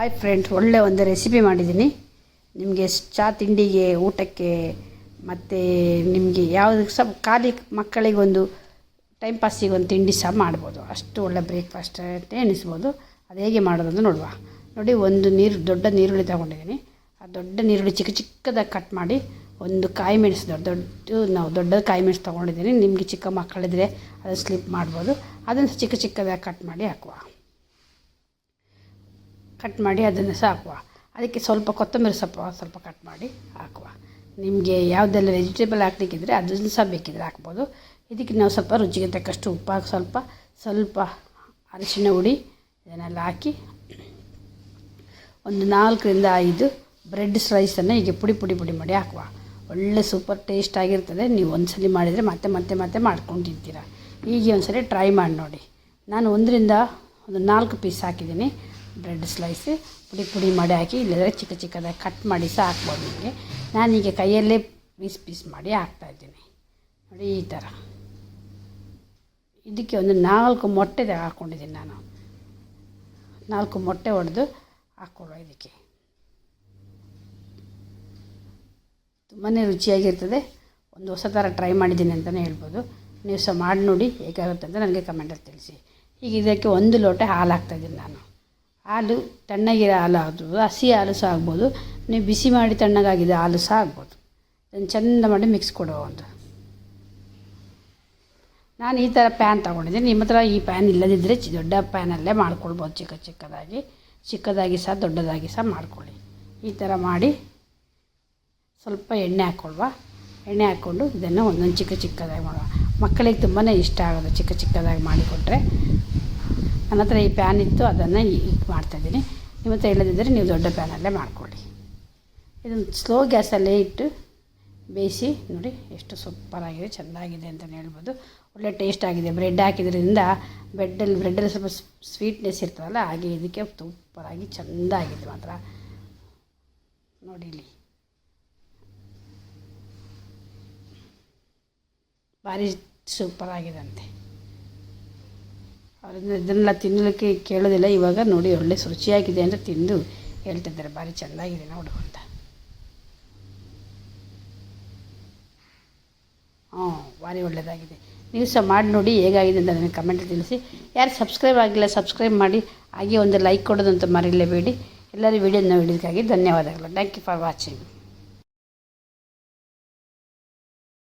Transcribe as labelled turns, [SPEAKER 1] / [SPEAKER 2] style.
[SPEAKER 1] Hi friends ಒಳ್ಳೆ ಒಂದು recipe ಮಾಡಿದ್ದೀನಿ. ನಿಮಗೆ ಚಾ ತಿಂಡಿಗೆ, ಊಟಕ್ಕೆ, ಮತ್ತು ನಿಮಗೆ ಯಾವುದಕ್ಕೆ ಸಹ ಖಾಲಿ ಮಕ್ಕಳಿಗೊಂದು ಟೈಮ್ ಪಾಸಿಗೆ ಒಂದು ತಿಂಡಿ ಸಹ ಮಾಡ್ಬೋದು. ಅಷ್ಟು ಒಳ್ಳೆ ಬ್ರೇಕ್ಫಾಸ್ಟ್ ಅಂತ ಎಣಿಸ್ಬೋದು. ಅದು ಹೇಗೆ ಮಾಡೋದು ನೋಡುವ. ನೋಡಿ, ಒಂದು ನೀರು, ದೊಡ್ಡ ನೀರುಳ್ಳಿ ತೊಗೊಂಡಿದ್ದೀನಿ. ಆ ದೊಡ್ಡ ನೀರುಳ್ಳಿ ಚಿಕ್ಕ ಚಿಕ್ಕದಾಗಿ ಕಟ್ ಮಾಡಿ ಒಂದು ಕಾಯಿ ಮೆಣಸು, ದೊಡ್ಡ ದೊಡ್ಡ, ನಾವು ದೊಡ್ಡ ಕಾಯಿ ಮೆಣಸು ತೊಗೊಂಡಿದ್ದೀನಿ. ನಿಮಗೆ ಚಿಕ್ಕ ಮಕ್ಕಳಿದ್ರೆ ಅದು ಸ್ಲಿಪ್ ಮಾಡ್ಬೋದು. ಅದನ್ನು ಚಿಕ್ಕ ಚಿಕ್ಕದಾಗಿ ಕಟ್ ಮಾಡಿ ಹಾಕುವ. ಕಟ್ ಮಾಡಿ ಅದನ್ನು ಸಹ ಹಾಕುವ ಅದಕ್ಕೆ ಸ್ವಲ್ಪ ಕೊತ್ತಂಬರಿ ಸೊಪ್ಪು ಸ್ವಲ್ಪ ಕಟ್ ಮಾಡಿ ಹಾಕುವ. ನಿಮಗೆ ಯಾವುದೆಲ್ಲ ವೆಜಿಟೇಬಲ್ ಹಾಕ್ಲಿಕ್ಕಿದ್ರೆ ಅದನ್ನು ಸಹ ಬೇಕಿದ್ರೆ ಹಾಕ್ಬೋದು. ಇದಕ್ಕೆ ನಾವು ಸ್ವಲ್ಪ ರುಚಿಗೆ ತಕ್ಕಷ್ಟು ಉಪ್ಪು ಸ್ವಲ್ಪ ಸ್ವಲ್ಪ ಅರಿಶಿನ ಹುಡಿ ಇದನ್ನೆಲ್ಲ ಹಾಕಿ ಒಂದು ನಾಲ್ಕರಿಂದ ಐದು ಬ್ರೆಡ್ ಸ್ಲೈಸನ್ನು ಹೀಗೆ ಪುಡಿ ಪುಡಿ ಪುಡಿ ಮಾಡಿ ಹಾಕುವ. ಒಳ್ಳೆ ಸೂಪರ್ ಟೇಸ್ಟ್ ಆಗಿರ್ತದೆ. ನೀವು ಒಂದ್ಸಲಿ ಮಾಡಿದರೆ ಮತ್ತೆ ಮತ್ತೆ ಮತ್ತೆ ಮಾಡ್ಕೊಂಡು ತಿಂತೀರ. ಹೀಗೆ ಒಂದ್ಸಲಿ ಟ್ರೈ ಮಾಡಿ ನೋಡಿ. ನಾನು ಒಂದರಿಂದ ಒಂದು ನಾಲ್ಕು ಪೀಸ್ ಹಾಕಿದ್ದೀನಿ. ಬ್ರೆಡ್ ಸ್ಲೈಸ್, ಪುಡಿ ಪುಡಿ ಮಾಡಿ ಹಾಕಿ ಇಲ್ಲದ್ರೆ ಚಿಕ್ಕ ಚಿಕ್ಕದಾಗಿ ಕಟ್ ಮಾಡಿ ಸಹ ಹಾಕ್ಬೋದು ನಿಮಗೆ. ನಾನೀಗ ಕೈಯಲ್ಲೇ ಪೀಸ್ ಪೀಸ್ ಮಾಡಿ ಹಾಕ್ತಾಯಿದ್ದೀನಿ ನೋಡಿ ಈ ಥರ ಇದಕ್ಕೆ ಒಂದು ನಾಲ್ಕು ಮೊಟ್ಟೆ ಹಾಕ್ಕೊಂಡಿದ್ದೀನಿ ನಾನು. ನಾಲ್ಕು ಮೊಟ್ಟೆ ಹೊಡೆದು ಹಾಕ್ಕೊಳ್ಳೋ ಇದಕ್ಕೆ. ತುಂಬಾ ರುಚಿಯಾಗಿರ್ತದೆ. ಒಂದು ಹೊಸ ಥರ ಟ್ರೈ ಮಾಡಿದ್ದೀನಿ ಅಂತಲೇ ಹೇಳ್ಬೋದು. ನೀವು ಸಹ ಮಾಡಿ ನೋಡಿ ಹೇಗಾಗುತ್ತೆ ಅಂತ ನನಗೆ ಕಮೆಂಟಲ್ಲಿ ತಿಳಿಸಿ. ಈಗ ಇದಕ್ಕೆ ಒಂದು ಲೋಟ ಹಾಲು ಹಾಕ್ತಾಯಿದ್ದೀನಿ ನಾನು. ಹಾಲು, ತಣ್ಣಗಿರೋ ಹಾಲು ಆಗ್ಬೋದು, ಹಸಿ ಹಾಲು ಸಹ ಆಗ್ಬೋದು. ನೀವು ಬಿಸಿ ಮಾಡಿ ತಣ್ಣಗಾಗಿದೆ ಹಾಲು ಸಹ ಆಗ್ಬೋದು. ಅದನ್ನು ಚೆಂದ ಮಾಡಿ ಮಿಕ್ಸ್ ಕೊಡುವ ಒಂದು. ನಾನು ಈ ಥರ ಪ್ಯಾನ್ ತೊಗೊಂಡಿದ್ದೀನಿ. ನಿಮ್ಮ ಹತ್ರ ಈ ಪ್ಯಾನ್ ಇಲ್ಲದಿದ್ದರೆ ಚಿ ದೊಡ್ಡ ಪ್ಯಾನಲ್ಲೇ ಮಾಡ್ಕೊಳ್ಬೋದು. ಚಿಕ್ಕ ಚಿಕ್ಕದಾಗಿ ಚಿಕ್ಕದಾಗಿ ಸಹ, ದೊಡ್ಡದಾಗಿ ಸಹ ಮಾಡ್ಕೊಳ್ಳಿ. ಈ ಥರ ಮಾಡಿ ಸ್ವಲ್ಪ ಎಣ್ಣೆ ಹಾಕ್ಕೊಳ್ವಾ ಎಣ್ಣೆ ಹಾಕ್ಕೊಂಡು ಇದನ್ನು ಒಂದೊಂದು ಚಿಕ್ಕ ಚಿಕ್ಕದಾಗಿ ಮಾಡುವ. ಮಕ್ಕಳಿಗೆ ತುಂಬಾ ಇಷ್ಟ ಆಗೋದು ಚಿಕ್ಕ ಚಿಕ್ಕದಾಗಿ ಮಾಡಿಕೊಟ್ರೆ. ನನ್ನ ಹತ್ರ ಈ ಪ್ಯಾನ್ ಇತ್ತು, ಅದನ್ನು ಇದು ಮಾಡ್ತಾಯಿದ್ದೀನಿ ನಿಮ್ಮ ಹತ್ರ ಇಲ್ಲದಿದ್ದರೆ ನೀವು ದೊಡ್ಡ ಪ್ಯಾನಲ್ಲೇ ಮಾಡ್ಕೊಳ್ಳಿ. ಇದನ್ನು ಸ್ಲೋ ಗ್ಯಾಸಲ್ಲೇ ಇಟ್ಟು ಬೇಯಿಸಿ, ನೋಡಿ ಎಷ್ಟು ಸೂಪರಾಗಿದೆ ಚೆಂದಾಗಿದೆ ಅಂತಲೇ ಹೇಳ್ಬೋದು. ಒಳ್ಳೆ ಟೇಸ್ಟ್ ಆಗಿದೆ. ಬ್ರೆಡ್ ಹಾಕಿದ್ರಿಂದ ಬ್ರೆಡ್ಡಲ್ಲಿ ಬ್ರೆಡ್ಡಲ್ಲಿ ಸ್ವಲ್ಪ ಸ್ವೀಟ್ನೆಸ್ ಇರ್ತದಲ್ಲ, ಹಾಗೆ ಇದಕ್ಕೆ ಸೂಪರಾಗಿ ಚೆಂದಾಗಿದೆ ಮಾತ್ರ. ನೋಡಿಲಿ ಭಾರಿ ಸೂಪರಾಗಿದೆ ಸೂಪರಾಗಿದಂತೆ ಅವರಿಂದ ಇದನ್ನೆಲ್ಲ ತಿನ್ನಲಿಕ್ಕೆ ಕೇಳೋದಿಲ್ಲ. ಇವಾಗ ನೋಡಿ ಒಳ್ಳೆ ರುಚಿಯಾಗಿದೆ ಅಂತ ತಿಂದು ಹೇಳ್ತಿದ್ದಾರೆ. ಭಾರಿ ಚೆನ್ನಾಗಿದೆ ನೋಡು ಅಂತ. ಹ್ಞೂ, ಭಾರಿ ಒಳ್ಳೆಯದಾಗಿದೆ ನೀವು ಸಹ ಮಾಡಿ ನೋಡಿ ಹೇಗಾಗಿದೆ ಅಂತ ನನಗೆ ಕಮೆಂಟ್ ತಿಳಿಸಿ. ಯಾರು ಸಬ್ಸ್ಕ್ರೈಬ್ ಆಗಿಲ್ಲ ಸಬ್ಸ್ಕ್ರೈಬ್ ಮಾಡಿ. ಹಾಗೆ ಒಂದು ಲೈಕ್ ಕೊಡೋದಂತ ಮರಿಲೇಬೇಡಿ. ಎಲ್ಲರೂ ವೀಡಿಯೋನ ನೋಡಿದ್ದಕ್ಕಾಗಿ ಧನ್ಯವಾದಗಳು. Thank you for watching